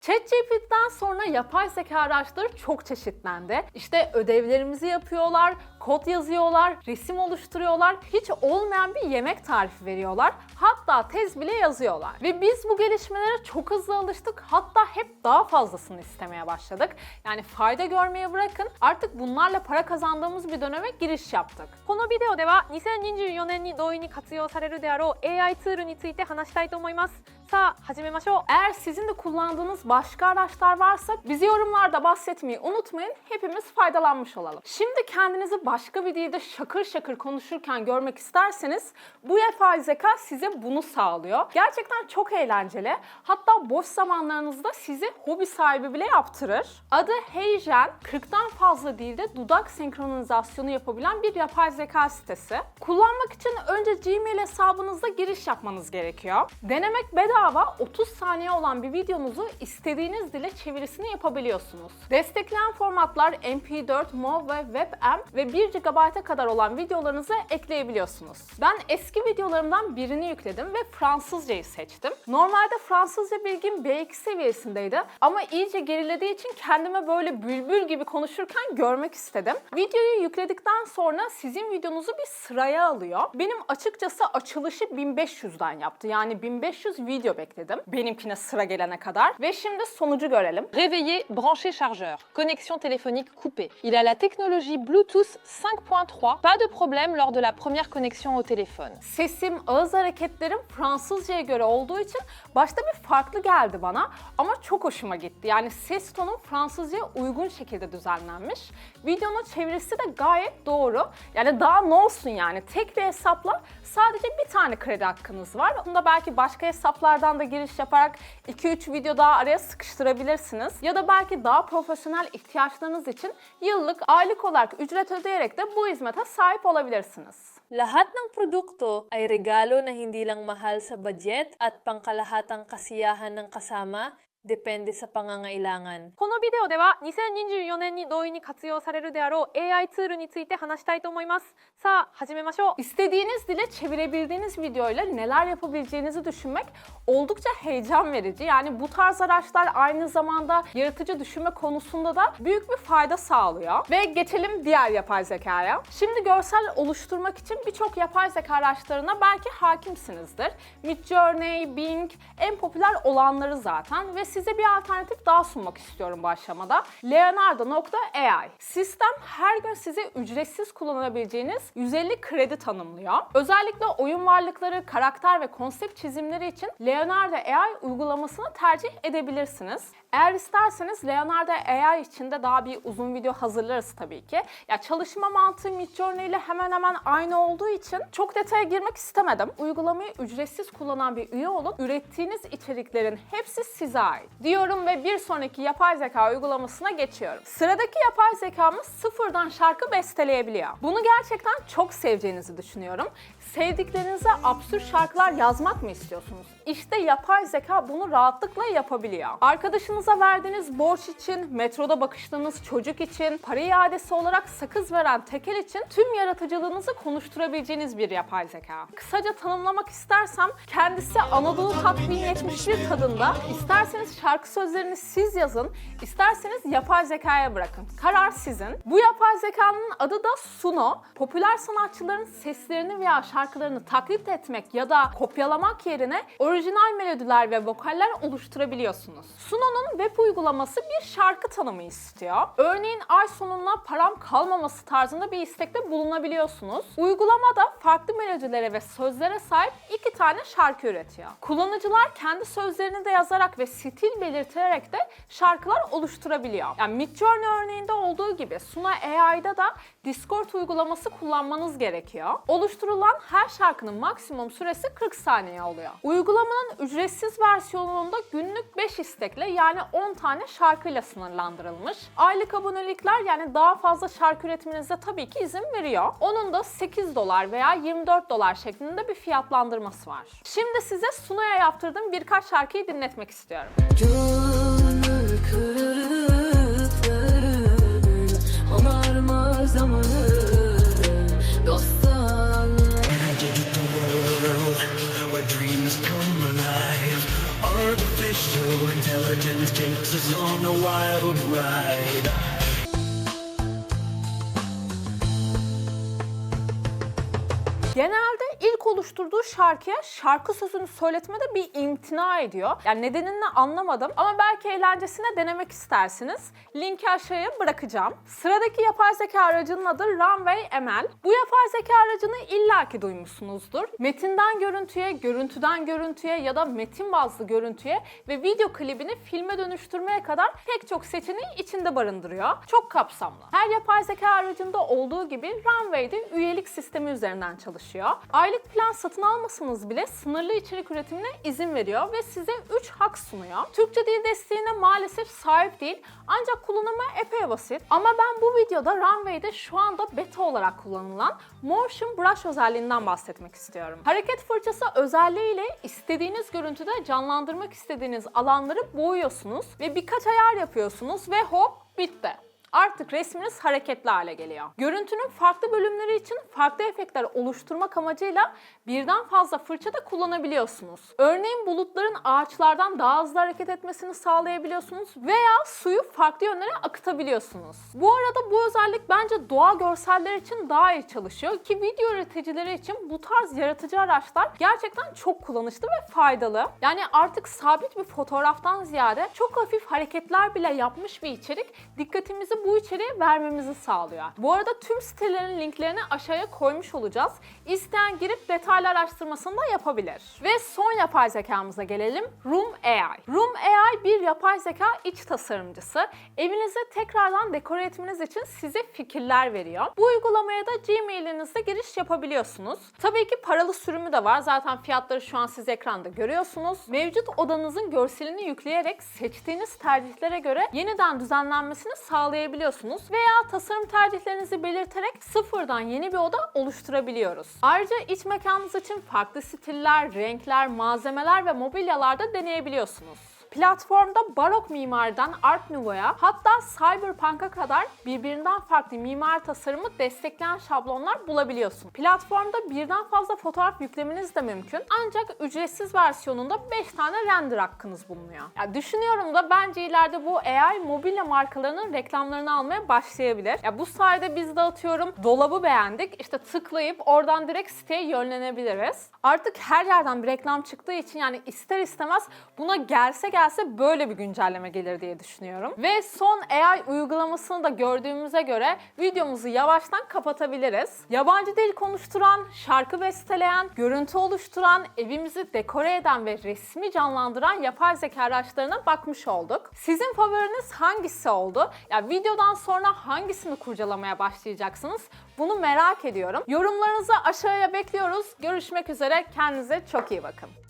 ChatGPT'den sonra yapay zeka araçları çok çeşitlendi. İşte ödevlerimizi yapıyorlar, kod yazıyorlar, resim oluşturuyorlar, hiç olmayan bir yemek tarifi veriyorlar. Hatta tez bile yazıyorlar. Ve biz bu gelişmelere çok hızlı alıştık. Hatta hep daha fazlasını istemeye başladık. Yani fayda görmeye bırakın artık bunlarla para kazandığımız bir döneme giriş yaptık. このビデオでは2024年に同意に活用されるであろう AI ツールについて話したいと思います Hatta hacime maşo. Eğer sizin de kullandığınız başka araçlar varsa bizi yorumlarda bahsetmeyi unutmayın. Hepimiz faydalanmış olalım. Şimdi kendinizi başka bir dilde şakır şakır konuşurken görmek isterseniz bu yapay zeka size bunu sağlıyor. Gerçekten çok eğlenceli. Hatta boş zamanlarınızda sizi hobi sahibi bile yaptırır. Adı Heyjen, 40'tan fazla dilde dudak senkronizasyonu yapabilen bir yapay zeka sitesi. Kullanmak için önce Gmail hesabınızda giriş yapmanız gerekiyor. Denemek bedava 30 saniye olan bir videonuzu istediğiniz dile çevirisini yapabiliyorsunuz. Destekleyen formatlar MP4, MOV ve WebM ve 1 GB'a kadar olan videolarınızı ekleyebiliyorsunuz. Ben eski videolarımdan birini yükledim ve Fransızcayı seçtim. Normalde Fransızca bilgim B2 seviyesindeydi ama iyice gerilediği için kendime böyle bülbül gibi konuşurken görmek istedim. Videoyu yükledikten sonra sizin videonuzu bir sıraya alıyor. Benim açıkçası açılışı 1500'den yaptı. Yani 1500 video bekledim benimkine sıra gelene kadar ve şimdi sonucu görelim. Réveillé, branché chargeur. Connexion téléphonique coupée. Il a la technologie Bluetooth 5.3. Pas de problème lors de la première connexion au téléphone. Sesim, ağız hareketlerim Fransızcaya göre olduğu için başta bir farklı geldi bana ama çok hoşuma gitti. Yani ses tonum Fransızcaya uygun şekilde düzenlenmiş. Videonun çevirisi de gayet doğru. Yani daha ne olsun yani tek bir hesapla sadece bir tane kredi hakkınız var. Bunda belki başka hesaplardan da giriş yaparak 2-3 video daha araya sıkıştırabilirsiniz. Ya da belki daha profesyonel ihtiyaçlarınız için yıllık, aylık olarak ücret ödeyerek de bu hizmete sahip olabilirsiniz. Lahat ng produkto ay regalo na hindi lang mahal sa budget at pangkalahatang kasiyahan ng kasama, depende sa pangangailangan. このビデオでは2024年に同意に活用されるであろう AI ツールについて話したいと思いますさあ始めましょう İstediğiniz dile çevirebildiğiniz videoyla neler yapabileceğinizi düşünmek oldukça heyecan verici. Yani bu tarz araçlar aynı zamanda yaratıcı düşünme konusunda da büyük bir fayda sağlıyor. Ve geçelim diğer yapay zekaya. Şimdi görsel oluşturmak için birçok yapay zeka araçlarına belki hakimsinizdir. Midjourney, Bing en popüler olanları zaten ve size bir alternatif daha sunmak istiyorum bu aşamada. Leonardo.ai Sistem her gün size ücretsiz kullanabileceğiniz 150 kredi tanımlıyor. Özellikle oyun varlıkları, karakter ve konsept çizimleri için Leonardo AI uygulamasını tercih edebilirsiniz. Eğer isterseniz Leonardo AI için de daha bir uzun video hazırlarız tabii ki. Ya çalışma mantığı Midjourney ile hemen hemen aynı olduğu için çok detaya girmek istemedim. Uygulamayı ücretsiz kullanan bir üye olun. Ürettiğiniz içeriklerin hepsi size ait. Diyorum ve bir sonraki yapay zeka uygulamasına geçiyorum. Sıradaki yapay zekamız sıfırdan şarkı besteleyebiliyor. Bunu gerçekten çok seveceğinizi düşünüyorum. Sevdiklerinize absürt şarkılar yazmak mı istiyorsunuz? İşte yapay zeka bunu rahatlıkla yapabiliyor. Arkadaşınıza verdiğiniz borç için, metroda bakıştığınız çocuk için, para iadesi olarak sakız veren tekel için tüm yaratıcılığınızı konuşturabileceğiniz bir yapay zeka. Kısaca tanımlamak istersem kendisi Anadolu takvimi 71 tadında. İsterseniz şarkı sözlerini siz yazın, isterseniz yapay zekaya bırakın. Karar sizin. Bu yapay zekanın adı da Suno. Popüler sanatçıların seslerini veya şarkılarını taklit etmek ya da kopyalamak yerine orijinal melodiler ve vokaller oluşturabiliyorsunuz. Suno'nun web uygulaması bir şarkı tanımı istiyor. Örneğin ay sonuna param kalmaması tarzında bir istekte bulunabiliyorsunuz. Uygulamada farklı melodilere ve sözlere sahip iki tane şarkı üretiyor. Kullanıcılar kendi sözlerini de yazarak ve stil belirterek de şarkılar oluşturabiliyor. Yani Midjourney örneğinde olduğu gibi Suno AI'da da Discord uygulaması kullanmanız gerekiyor. Oluşturulan her şarkının maksimum süresi 40 saniye oluyor. Uygulamanın ücretsiz versiyonunda günlük 5 istekle yani 10 tane şarkıyla sınırlandırılmış. Aylık abonelikler yani daha fazla şarkı üretmenize tabii ki izin veriyor. Onun da 8 dolar veya 24 dolar şeklinde bir fiyatlandırması var. Şimdi size Suno'ya yaptırdığım birkaç şarkıyı dinletmek istiyorum. Gönül kırıkların Virgin's takes us on a wild ride. Oluşturduğu şarkıya şarkı sözünü söyletmede bir imtina ediyor. Yani nedenini anlamadım ama belki eğlencesine denemek istersiniz. Linki aşağıya bırakacağım. Sıradaki yapay zeka aracının adı Runway ML. Bu yapay zeka aracını illaki duymuşsunuzdur. Metinden görüntüye, görüntüden görüntüye ya da metin bazlı görüntüye ve video klibini filme dönüştürmeye kadar pek çok seçeneği içinde barındırıyor. Çok kapsamlı. Her yapay zeka aracında olduğu gibi Runway'de üyelik sistemi üzerinden çalışıyor. Aylık plan satın almasanız bile sınırlı içerik üretimine izin veriyor ve size 3 hak sunuyor. Türkçe dil desteğine maalesef sahip değil ancak kullanımı epey basit. Ama ben bu videoda Runway'de şu anda beta olarak kullanılan Motion Brush özelliğinden bahsetmek istiyorum. Hareket fırçası özelliğiyle istediğiniz görüntüde canlandırmak istediğiniz alanları boyuyorsunuz ve birkaç ayar yapıyorsunuz ve hop bitti. Artık resminiz hareketli hale geliyor. Görüntünün farklı bölümleri için farklı efektler oluşturmak amacıyla birden fazla fırça da kullanabiliyorsunuz. Örneğin bulutların ağaçlardan daha hızlı hareket etmesini sağlayabiliyorsunuz veya suyu farklı yönlere akıtabiliyorsunuz. Bu arada bu özellik bence doğa görseller için daha iyi çalışıyor ki video üreticileri için bu tarz yaratıcı araçlar gerçekten çok kullanışlı ve faydalı. Yani artık sabit bir fotoğraftan ziyade çok hafif hareketler bile yapmış bir içerik dikkatimizi bu içeriğe vermemizi sağlıyor. Bu arada tüm sitelerin linklerini aşağıya koymuş olacağız. İsteyen girip detaylı araştırmasını da yapabilir. Ve son yapay zekamıza gelelim. Room AI. Room AI bir yapay zeka iç tasarımcısı. Evinizi tekrardan dekore etmeniz için size fikirler veriyor. Bu uygulamaya da Gmail'inizde giriş yapabiliyorsunuz. Tabii ki paralı sürümü de var. Zaten fiyatları şu an siz ekranda görüyorsunuz. Mevcut odanızın görselini yükleyerek seçtiğiniz tercihlere göre yeniden düzenlenmesini sağlayabiliyorsunuz. Veya tasarım tercihlerinizi belirterek sıfırdan yeni bir oda oluşturabiliyoruz. Ayrıca iç mekanınız için farklı stiller, renkler, malzemeler ve mobilyalar da deneyebiliyorsunuz. Platformda barok mimariden Art Nouveau'ya hatta Cyberpunk'a kadar birbirinden farklı mimar tasarımı destekleyen şablonlar bulabiliyorsun. Platformda birden fazla fotoğraf yüklemeniz de mümkün. Ancak ücretsiz versiyonunda 5 tane render hakkınız bulunuyor. Ya düşünüyorum da bence ileride bu AI mobilya markalarının reklamlarını almaya başlayabilir. Ya bu sayede biz de atıyorum dolabı beğendik. İşte tıklayıp oradan direkt siteye yönlenebiliriz. Artık her yerden bir reklam çıktığı için yani ister istemez buna gelse gelse böyle bir güncelleme gelir diye düşünüyorum. Ve son AI uygulamasını da gördüğümüze göre videomuzu yavaştan kapatabiliriz. Yabancı dil konuşturan, şarkı besteleyen, görüntü oluşturan, evimizi dekore eden ve resmi canlandıran yapay zeka araçlarına bakmış olduk. Sizin favoriniz hangisi oldu? Ya videodan sonra hangisini kurcalamaya başlayacaksınız? Bunu merak ediyorum. Yorumlarınızı aşağıya bekliyoruz. Görüşmek üzere. Kendinize çok iyi bakın.